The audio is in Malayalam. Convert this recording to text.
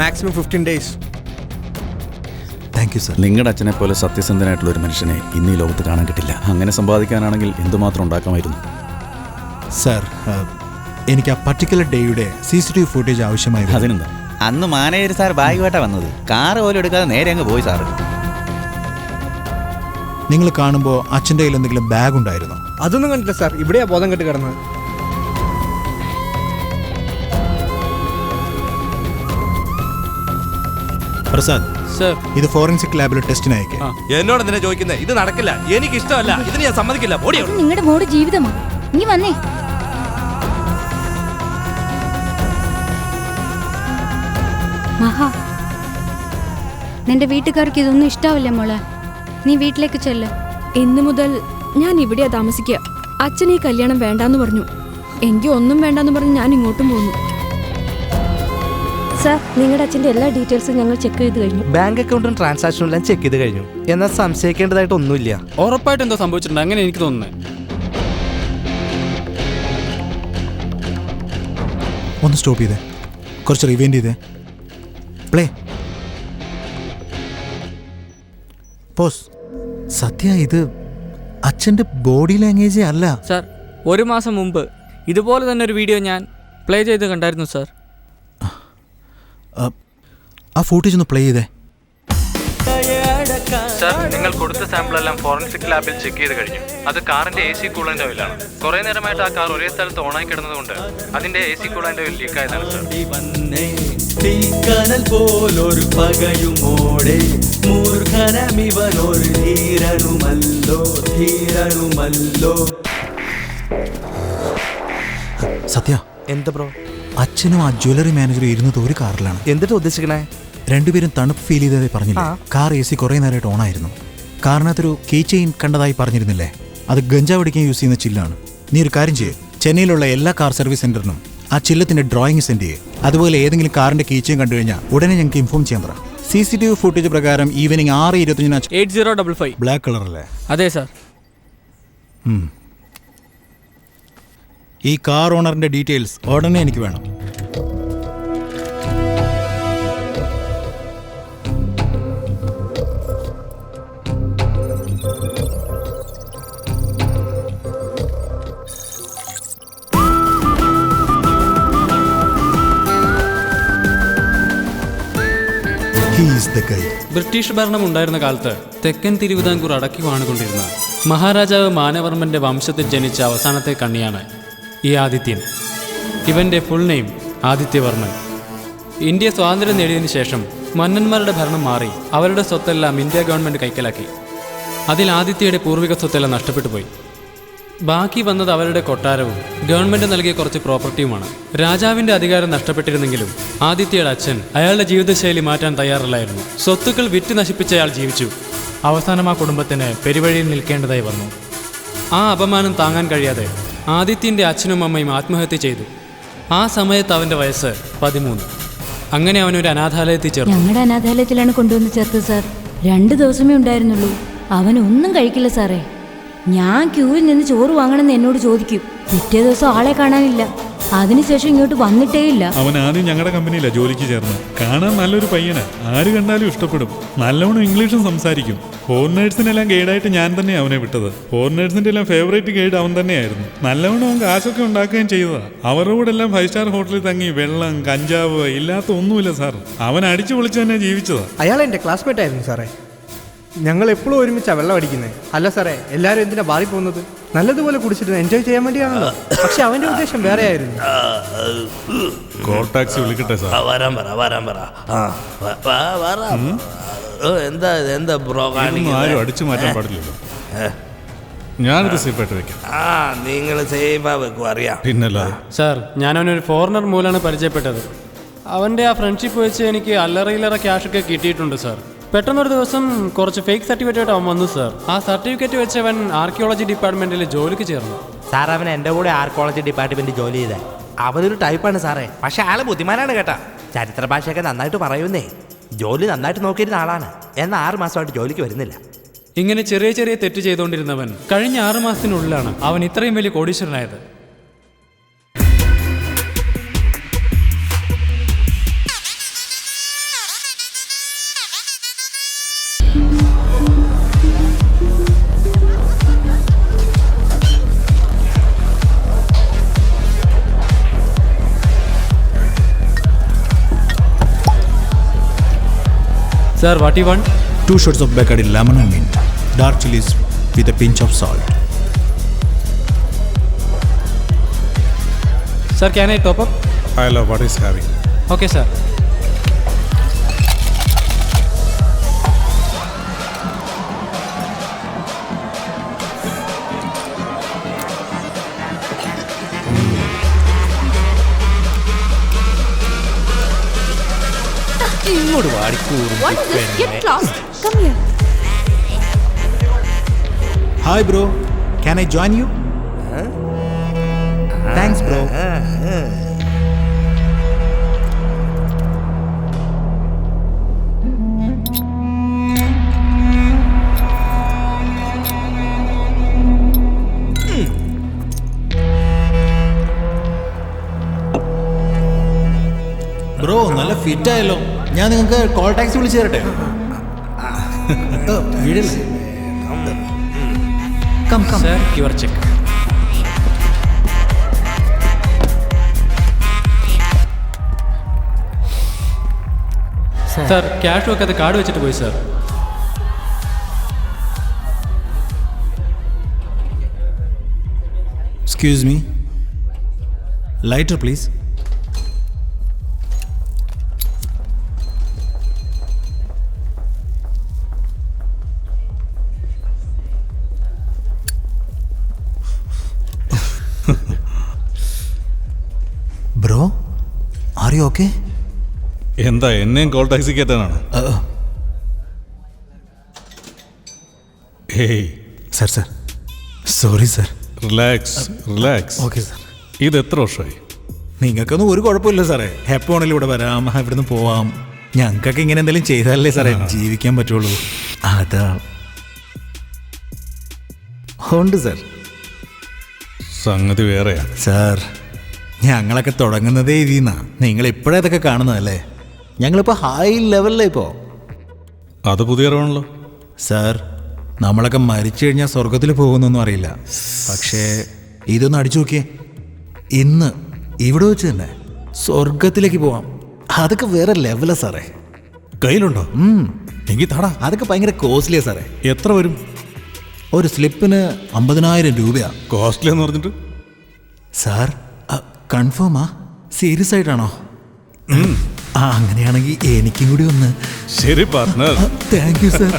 Maximum fifteen days thank you sir നിങ്ങളുടെ അച്ഛനെ പോലെ സത്യസന്ധനായിട്ടുള്ള ഒരു മനുഷ്യനെ ഇന്ന് ഈ ലോകത്ത് കാണാൻ കിട്ടില്ല. അങ്ങനെ സമ്പാദിക്കാനാണെങ്കിൽ എന്തുമാത്രം ഉണ്ടാക്കാമായിരുന്നു? സർ എനിക്ക് ആ പർട്ടിക്കുലർ ഡേയുടെ C C T V footage ആവശ്യമായി അതിനെന്താ? അന്ന് മാനേജർ സാർ ബാഗുമായിട്ടാണ് വന്നത്. കാറ് പോലും എടുക്കാതെ നേരെ അങ്ങ് പോയി സാറ്. നിങ്ങൾ കാണുമ്പോൾ അച്ഛന്റെ കയ്യിൽ എന്തെങ്കിലും ബാഗ് ഉണ്ടായിരുന്നോ? അതൊന്നും കണ്ടില്ല സാർ ഇവിടെയാ ബോധം കെട്ട് കിടന്നത്. പ്രസാദ് സർ. ഇത് ഫോറൻസിക് ലാബിൽ ടെസ്റ്റിന് അയക്കേ എന്നോട് എന്തിനാ ചോദിക്കുന്നത് ഇത് നടക്കില്ല എനിക്ക് ഇഷ്ടമല്ല ഇതിന് ഞാൻ സമ്മതിക്കില്ല ഇത് നിങ്ങളുടെ മോടെ ജീവിതമാണ് നീ വന്നേ. മഹാ. നിന്റെ വീട്ടുകാർക്ക് ഇതൊന്നും ഇഷ്ടാവില്ല മോളെ. നീ വീട്ടിലേക്ക് ചെല്ല്. ഇന്നു മുതൽ ഞാൻ ഇവിടെയാ താമസിക്കുക അച്ഛൻ ഈ കല്യാണം വേണ്ടാന്ന് പറഞ്ഞു. എനിക്ക് ഒന്നും വേണ്ടാന്ന് പറഞ്ഞ് ഞാൻ ഇങ്ങോട്ടും പോന്നു. സാർ നിങ്ങളുടെ അച്ഛന്റെ എല്ലാ ഡീറ്റെയിൽസും ഞങ്ങൾ ചെക്ക് ചെയ്ത് കഴിഞ്ഞു. ബാങ്ക് അക്കൗണ്ടും ട്രാൻസാക്ഷനും എല്ലാം ചെക്ക് ചെയ്ത് കഴിഞ്ഞു. എന്നാൽ സംശയിക്കേണ്ടതായിട്ട് ഒന്നുമില്ല. ഉറപ്പായിട്ട് എന്തോ സംഭവിച്ചിട്ടുണ്ട്. അങ്ങനെ എനിക്ക് തോന്നുന്നത് ഒന്ന് സ്റ്റോപ്പ് ചെയ്തേ. കുറച്ച് റിവൈൻഡ് ചെയ്തേ. പ്ലേ പോസ് സത്യ ഇത് അച്ഛന്റെ ബോഡി ലാംഗ്വേജ് അല്ല. സാർ ഒരു മാസം മുമ്പ് ഇതുപോലെ തന്നെ ഒരു വീഡിയോ ഞാൻ പ്ലേ ചെയ്ത് കണ്ടായിരുന്നു സാർ. ആ ഫൂട്ടേജ് ഒന്ന് പ്ലേ ചെയ്തേ. സർ നിങ്ങൾ കൊടുത്ത സാമ്പിൾ എല്ലാം ഫോറൻസിക് ലാബിൽ ചെക്ക് ചെയ്ത് കഴിഞ്ഞു. അത് കാറിന്റെ എ സി കൂളന്റ് ഓയിലാണ് കുറെ നേരമായിട്ട് ആ കാർ ഒരേ സ്ഥലത്ത് ഓണായി കിടന്നതുകൊണ്ട് അതിന്റെ A C coolant oil leak ആയതാണ് സാർ തീക്കനൽ പോലൊരു പകയുമോടെ മൂർഖനമിവനൊരു ധീരനുമല്ലോ ധീരനുമല്ലോ. സത്യ. എന്താ ബ്രോ അച്ഛനും ആ ജ്വല്ലറി മാനേജറും ഇരുന്നത് ഒരു കാറിലാണ്. എന്തിട്ട് ഉദ്ദേശിക്കണേ? രണ്ടുപേരും തണുപ്പ് ഫീൽ ചെയ്തതായി പറഞ്ഞില്ല? കാർ എ സി കുറേ നേരമായിട്ട് ഓണായിരുന്നു കാറിനകത്തൊരു കീ ചെയിൻ കണ്ടതായി പറഞ്ഞിരുന്നില്ലേ? അത് ഗഞ്ചാവ് അടിക്കാൻ യൂസ് ചെയ്യുന്ന ചില്ലാണ്. നീ ഒരു കാര്യം ചെയ്യേ. ചെന്നൈയിലുള്ള എല്ലാ കാർ സർവീസ് സെന്ററിനും ആ ചില്ലത്തിന്റെ ഡ്രോയിങ് സെൻഡ് ചെയ്യേ. അതുപോലെ ഏതെങ്കിലും കാറിന്റെ കീ ചെയിൻ കണ്ടു കഴിഞ്ഞാൽ ഉടനെ ഞങ്ങൾക്ക് ഇൻഫോം ചെയ്യാൻ പറ. C C T V footage പ്രകാരം ഈവനിങ് ആറ് ഇരുപത്തിയഞ്ചിന് eight zero double five black colour അല്ലേ? അതെ സാർ ഈ കാർ ഓണറിന്റെ ഡീറ്റെയിൽസ് ഉടനെ എനിക്ക് വേണം. ബ്രിട്ടീഷ് ഭരണം ഉണ്ടായിരുന്ന കാലത്ത് തെക്കൻ തിരുവിതാംകൂർ അടക്കി വാണുകൊണ്ടിരുന്ന മഹാരാജാവ് മാനവർമ്മന്റെ വംശത്തിൽ ജനിച്ച അവസാനത്തെ കണ്ണിയാണ് ഈ ആദിത്യൻ. ഇവന്റെ ഫുൾ നെയിം ആദിത്യവർമ്മൻ. ഇന്ത്യ സ്വാതന്ത്ര്യം നേടിയതിനു ശേഷം മന്നന്മാരുടെ ഭരണം മാറി അവരുടെ സ്വത്തെല്ലാം ഇന്ത്യ ഗവൺമെന്റ് കൈക്കലാക്കി. അതിൽ ആദിത്യയുടെ പൂർവിക സ്വത്തെല്ലാം നഷ്ടപ്പെട്ടു പോയി. ബാക്കി വന്നത് അവരുടെ കൊട്ടാരവും ഗവൺമെന്റ് നൽകിയ കുറച്ച് പ്രോപ്പർട്ടിയുമാണ്. രാജാവിന്റെ അധികാരം നഷ്ടപ്പെട്ടിരുന്നെങ്കിലും ആദിത്യയുടെ അച്ഛൻ അയാളുടെ ജീവിതശൈലി മാറ്റാൻ തയ്യാറല്ലായിരുന്നു. സ്വത്തുക്കൾ വിറ്റ് നശിപ്പിച്ച അയാൾ ജീവിച്ചു. അവസാനം ആ കുടുംബത്തിന് പെരുവഴിയിൽ നിൽക്കേണ്ടതായി വന്നു. ആ അപമാനം താങ്ങാൻ കഴിയാതെ ആദിത്യന്റെ അച്ഛനും അമ്മയും ആത്മഹത്യ ചെയ്തു. ആ സമയത്ത് അവന്റെ വയസ്സ് പതിമൂന്ന്. അങ്ങനെ അവനൊരു അനാഥാലയത്തിൽ ചേർന്നു. ഞങ്ങളുടെ അനാഥാലയത്തിലാണ് കൊണ്ടുവന്ന് ചേർത്തത് സാർ. രണ്ട് ദിവസമേ ഉണ്ടായിരുന്നുള്ളൂ. അവൻ ഒന്നും കഴിക്കില്ല സാറേ. ഞാൻ ക്യൂവിൽ നിന്ന് ചോറ് വാങ്ങണമെന്ന് എന്നോട് ചോദിക്കും. പിറ്റേ ദിവസം ആളെ കാണാനില്ല. അതിനുശേഷം ഇങ്ങോട്ട് വന്നിട്ടേ ഇല്ല. അവൻ ആദ്യം ഞങ്ങളുടെ കമ്പനിയിലാ ജോലിക്ക് ചേർന്ന് കാണാൻ നല്ലൊരു പയ്യനാ. ആര് കണ്ടാലും ഇഷ്ടപ്പെടും. നല്ലവണ്ണം ഇംഗ്ലീഷും സംസാരിക്കും. ഫോറിനേഴ്സിനെല്ലാം ഗൈഡായിട്ട് ഞാൻ തന്നെ അവനെ വിട്ടത്. ഫോറിനേഴ്സിന്റെ എല്ലാം ഫേവറേറ്റ് ഗൈഡ് അവൻ തന്നെയായിരുന്നു. നല്ലവണ്ണം അവൻ കാശൊക്കെ ഉണ്ടാക്കുകയും ചെയ്തതാ. അവരുടെ കൂടെ എല്ലാം ഫൈവ് സ്റ്റാർ ഹോട്ടലിൽ തങ്ങി വെള്ളം കഞ്ചാവ് ഇല്ലാത്ത ഒന്നുമില്ല സാർ അവൻ അടിച്ചു പൊളിച്ച് തന്നെ ജീവിച്ചതാ. അയാൾ എന്റെ ക്ലാസ്മേറ്റ് ആയിരുന്നു സാറേ ഞങ്ങൾ എപ്പോഴും ഒരുമിച്ചാണ് വെള്ളം അടിക്കുന്നത് അല്ല സാറേ എല്ലാവരും എന്തിനാ ബാറി പോകുന്നത് നല്ലതുപോലെ കുടിച്ചിട്ട് എൻജോയ് ചെയ്യാൻ വേണ്ടിയാണല്ലോ. പക്ഷെ അവന്റെ ഉദ്ദേശം വേറെ ആയിരുന്നു കോൾ ടാക്സി വിളിക്കട്ടെ സാർ? വരാൻ പറ വരാൻ പറ ആ വ- വ- ഓ, എന്താ ഇത്? എന്താ ബ്രോ ആരും അടിച്ചു മാറ്റാൻ പാടില്ലല്ലോ. സേഫ് സേഫായിട്ട് വെക്കാം. ആ നിങ്ങൾ സേഫാ വെക്കും അറിയാം. പിന്നല്ലാതെ. സാർ ഞാൻ അവനൊരു ഫോറിനർ മൂലാണ് പരിചയപ്പെട്ടത്. അവന്റെ ആ ഫ്രണ്ട്ഷിപ്പ് വെച്ച് എനിക്ക് അല്ലറയിലറ ക്യാഷൊക്കെ കിട്ടിയിട്ടുണ്ട് സാർ. പെട്ടെന്നൊരു ദിവസം കുറച്ച് ഫേക്ക് സർട്ടിഫിക്കറ്റ് അവൻ വന്നു സാർ ആ സർട്ടിഫിക്കറ്റ് വെച്ച് അവൻ ആർക്കിയോളജി ഡിപ്പാർട്ട്മെന്റിൽ ജോലിക്ക് ചേർന്നു. സാർ അവൻ എന്റെ കൂടെ ആർക്കിയോളജി ഡിപ്പാർട്ട്മെന്റ് ജോലി ചെയ്തേ. അവനൊരു ടൈപ്പാണ് സാറേ. പക്ഷെ ആളെ ബുദ്ധിമാനാണ് കേട്ടാ. ചരിത്ര ഭാഷയൊക്കെ നന്നായിട്ട് പറയുന്നേ. ജോലി നന്നായിട്ട് നോക്കിയിരുന്ന ആളാണ്. എന്നാൽ ആറ് മാസമായിട്ട് ജോലിക്ക് വരുന്നില്ല. ഇങ്ങനെ ചെറിയ ചെറിയ തെറ്റ് ചെയ്തുകൊണ്ടിരുന്നവൻ കഴിഞ്ഞ ആറ് മാസത്തിനുള്ളിലാണ് അവൻ ഇത്രയും വലിയ കോടീശ്വരനായത്. Sir, what you want? Two shots of Bacardi lemon and mint. Dark chilies with a pinch of salt. Sir, can I top up? I love what is he's having. Okay, sir. ഇങ്ങോട്ട് വാടിക്കൂറും hi bro can I join you thanks bro bro നല്ല ഫിറ്റായല്ലോ ഞാൻ നിങ്ങൾക്ക് കോൾ ടാക്സി വിളിച്ചു തരട്ടെ? Come come sir your check sir cash വെക്കാതെ കാർഡ് വെച്ചിട്ട് പോയി sir excuse me lighter please are you okay എന്താ എന്നെയും call taxi കയറ്റാനാണ്? Sir sir. Sorry sir. Relax relax. Okay sir. ഇത് എത്ര വർഷമായി? നിങ്ങൾക്കൊന്നും ഒരു കുഴപ്പമില്ല സാറേ. എപ്പോൾ വേണേലും ഇവിടെ വരാം ഇവിടുന്ന് പോവാം. ഞങ്ങൾക്കൊക്കെ ഇങ്ങനെ എന്തെങ്കിലും ചെയ്താലല്ലേ സാറേ ജീവിക്കാൻ പറ്റുള്ളൂ. അതാ. ഉണ്ട് സാർ. സംഗതി വേറെയാ സാർ ഞങ്ങളൊക്കെ തുടങ്ങുന്നതേ ഇതിന്നാ. നിങ്ങൾ ഇപ്പോഴേ ഇതൊക്കെ കാണുന്നതല്ലേ ഞങ്ങളിപ്പോൾ ഹൈ ലെവലിലേ ഇപ്പോൾ അത് പുതിയ അറിവാണല്ലോ. സാർ നമ്മളൊക്കെ മരിച്ചു കഴിഞ്ഞാൽ സ്വർഗത്തിൽ പോകുന്നൊന്നും അറിയില്ല. പക്ഷേ ഇതൊന്ന് അടിച്ചു നോക്കിയേ. ഇന്ന് ഇവിടെ വെച്ച് തന്നെ സ്വർഗത്തിലേക്ക് പോവാം. അതൊക്കെ വേറെ ലെവലാ സാറേ. കയ്യിലുണ്ടോ? ഉം. എങ്കിൽ താടാ. അതൊക്കെ ഭയങ്കര കോസ്റ്റ്ലിയാ സാറേ. എത്ര വരും? ഒരു സ്ലിപ്പിന് അമ്പതിനായിരം രൂപയാ. കോസ്റ്റ്ലി എന്ന് പറഞ്ഞിട്ട്? സാർ കൺഫേമാ? സീരിയസ് ആയിട്ടാണോ? ആ അങ്ങനെയാണെങ്കിൽ എനിക്കും കൂടി ഒന്ന്. ശരി പാർട്ട്ണർ. Thank you sir.